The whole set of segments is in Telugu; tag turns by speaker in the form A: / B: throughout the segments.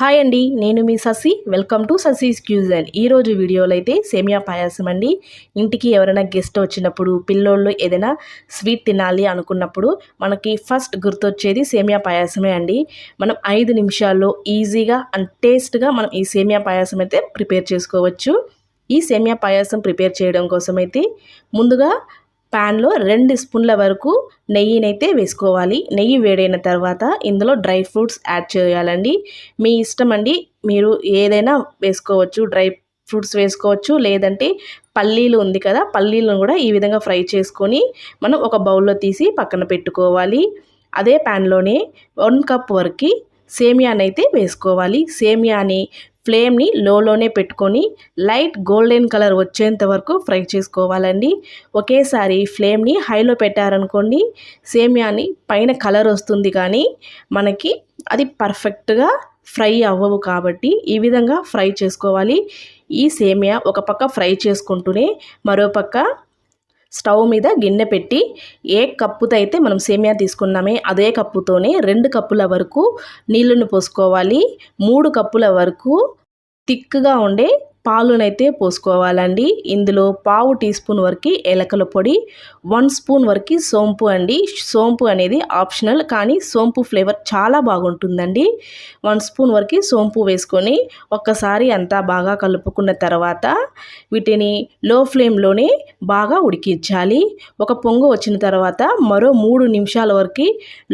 A: హాయ్ అండి నేను మీ Sasi. Welcome to Sasi's cuisine ఈరోజు వీడియోలో అయితే సేమియా పాయాసం అండి. ఇంటికి ఎవరైనా గెస్ట్ వచ్చినప్పుడు పిల్లోళ్ళు ఏదైనా స్వీట్ తినాలి అనుకున్నప్పుడు మనకి ఫస్ట్ గుర్తొచ్చేది సేమియా పాయాసమే అండి. మనం ఐదు నిమిషాల్లో ఈజీగా అండ్ టేస్ట్గా మనం ఈ సేమియా పాయాసం అయితే ప్రిపేర్ చేసుకోవచ్చు. ఈ సేమియా పాయాసం ప్రిపేర్ చేయడం కోసం అయితే ముందుగా ప్యాన్లో రెండు స్పూన్ల వరకు నెయ్యినైతే వేసుకోవాలి. నెయ్యి వేడైన తర్వాత ఇందులో డ్రై ఫ్రూట్స్ యాడ్ చేయాలండి. మీ ఇష్టం అండి మీరు ఏదైనా వేసుకోవచ్చు డ్రై ఫ్రూట్స్ వేసుకోవచ్చు లేదంటే పల్లీలు ఉంది కదా పల్లీలను కూడా ఈ విధంగా ఫ్రై చేసుకొని మనం ఒక బౌల్లో తీసి పక్కన పెట్టుకోవాలి. అదే ప్యాన్లోనే వన్ కప్ వరకు సేమియానైతే వేసుకోవాలి. సేమియాని ఫ్లేమ్ని లోలోనే పెట్టుకొని లైట్ గోల్డెన్ కలర్ వచ్చేంత వరకు ఫ్రై చేసుకోవాలండి. ఒకేసారి ఫ్లేమ్ని హైలో పెట్టారనుకోండి సేమియాని పైన కలర్ వస్తుంది కానీ మనకి అది పర్ఫెక్ట్గా ఫ్రై అవ్వవు కాబట్టి ఈ విధంగా ఫ్రై చేసుకోవాలి. ఈ సేమియా ఒక పక్క ఫ్రై చేసుకుంటూనే మరోపక్క స్టవ్ మీద గిన్నె పెట్టి ఏ కప్పుతో అయితే మనం సేమియా తీసుకున్నామే అదే కప్పుతోనే రెండు కప్పుల వరకు నీళ్ళను పోసుకోవాలి. మూడు కప్పుల వరకు థిక్గా ఉండే పాలునైతే పోసుకోవాలండి. ఇందులో పావు టీ స్పూన్ వరకు ఎలకల పొడి వన్ స్పూన్ వరకు సోంపు అండి. సోంపు అనేది ఆప్షనల్ కానీ సోంపు ఫ్లేవర్ చాలా బాగుంటుందండి. వన్ స్పూన్ వరకు సోంపు వేసుకొని ఒక్కసారి అంతా బాగా కలుపుకున్న తర్వాత వీటిని లో ఫ్లేమ్లోనే బాగా ఉడికించాలి. ఒక పొంగు వచ్చిన తర్వాత మరో మూడు నిమిషాల వరకు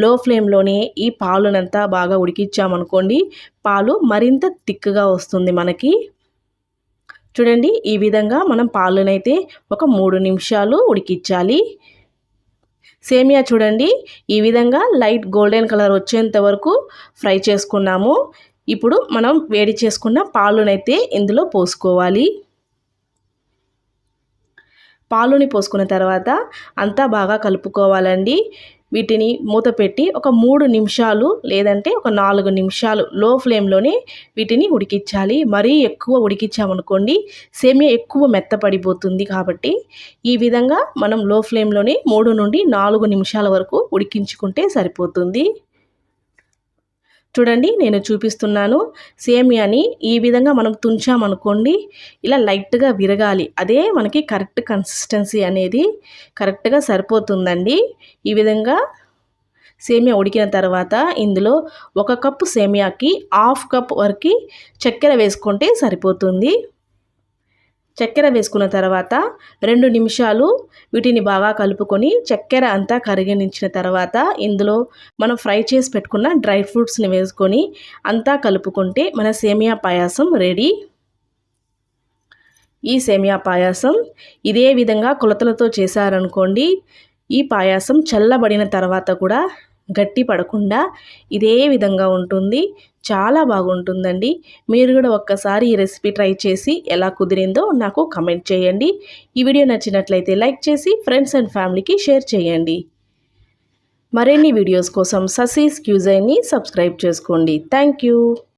A: లో ఫ్లేమ్లోనే ఈ పాలునంతా బాగా ఉడికించామనుకోండి పాలు మరింత తిక్కుగా వస్తుంది మనకి. చూడండి ఈ విధంగా మనం పాలనైతే ఒక మూడు నిమిషాలు ఉడికించాలి. సేమియా చూడండి ఈ విధంగా లైట్ గోల్డెన్ కలర్ వచ్చేంత వరకు ఫ్రై చేసుకున్నాము. ఇప్పుడు మనం వేడి చేసుకున్న పాలునైతే ఇందులో పోసుకోవాలి. పాలుని పోసుకున్న తర్వాత అంతా బాగా కలుపుకోవాలండి. వీటిని మూత పెట్టి ఒక మూడు నిమిషాలు లేదంటే ఒక నాలుగు నిమిషాలు లో ఫ్లేమ్లోనే వీటిని ఉడికించాలి. మరీ ఎక్కువ ఉడికించామనుకోండి సేమియా ఎక్కువ మెత్తపడిపోతుంది కాబట్టి ఈ విధంగా మనం లో ఫ్లేమ్లోనే మూడు నుండి నాలుగు నిమిషాల వరకు ఉడికించుకుంటే సరిపోతుంది. చూడండి నేను చూపిస్తున్నాను. సేమియాని ఈ విధంగా మనం తుంచామనుకోండి ఇలా లైట్గా విరగాలి. అదే మనకి కరెక్ట్ కన్సిస్టెన్సీ అనేది కరెక్ట్గా సరిపోతుందండి. ఈ విధంగా సేమియా ఉడికిన తర్వాత ఇందులో ఒక కప్పు సేమియాకి హాఫ్ కప్ వరకు చక్కెర వేసుకుంటే సరిపోతుంది. చక్కెర వేసుకున్న తర్వాత రెండు నిమిషాలు వీటిని బాగా కలుపుకొని చక్కెర అంతా కరిగించిన తర్వాత ఇందులో మనం ఫ్రై చేసి పెట్టుకున్న డ్రై ఫ్రూట్స్ని వేసుకొని అంతా కలుపుకుంటే మన సేమియా పాయాసం రెడీ. ఈ సేమియా పాయాసం ఇదే విధంగా కొలతలతో చేశారనుకోండి ఈ పాయాసం చల్లబడిన తర్వాత కూడా గట్టి పడకుండా ఇదే విధంగా ఉంటుంది. చాలా బాగుంటుందండి. మీరు కూడా ఒక్కసారి ఈ రెసిపీ ట్రై చేసి ఎలా కుదిరిందో నాకు కమెంట్ చేయండి. ఈ వీడియో నచ్చినట్లయితే లైక్ చేసి ఫ్రెండ్స్ అండ్ ఫ్యామిలీకి షేర్ చేయండి. మరిన్ని వీడియోస్ కోసం ససీస్ క్యూజైని సబ్స్క్రైబ్ చేసుకోండి. Thank you.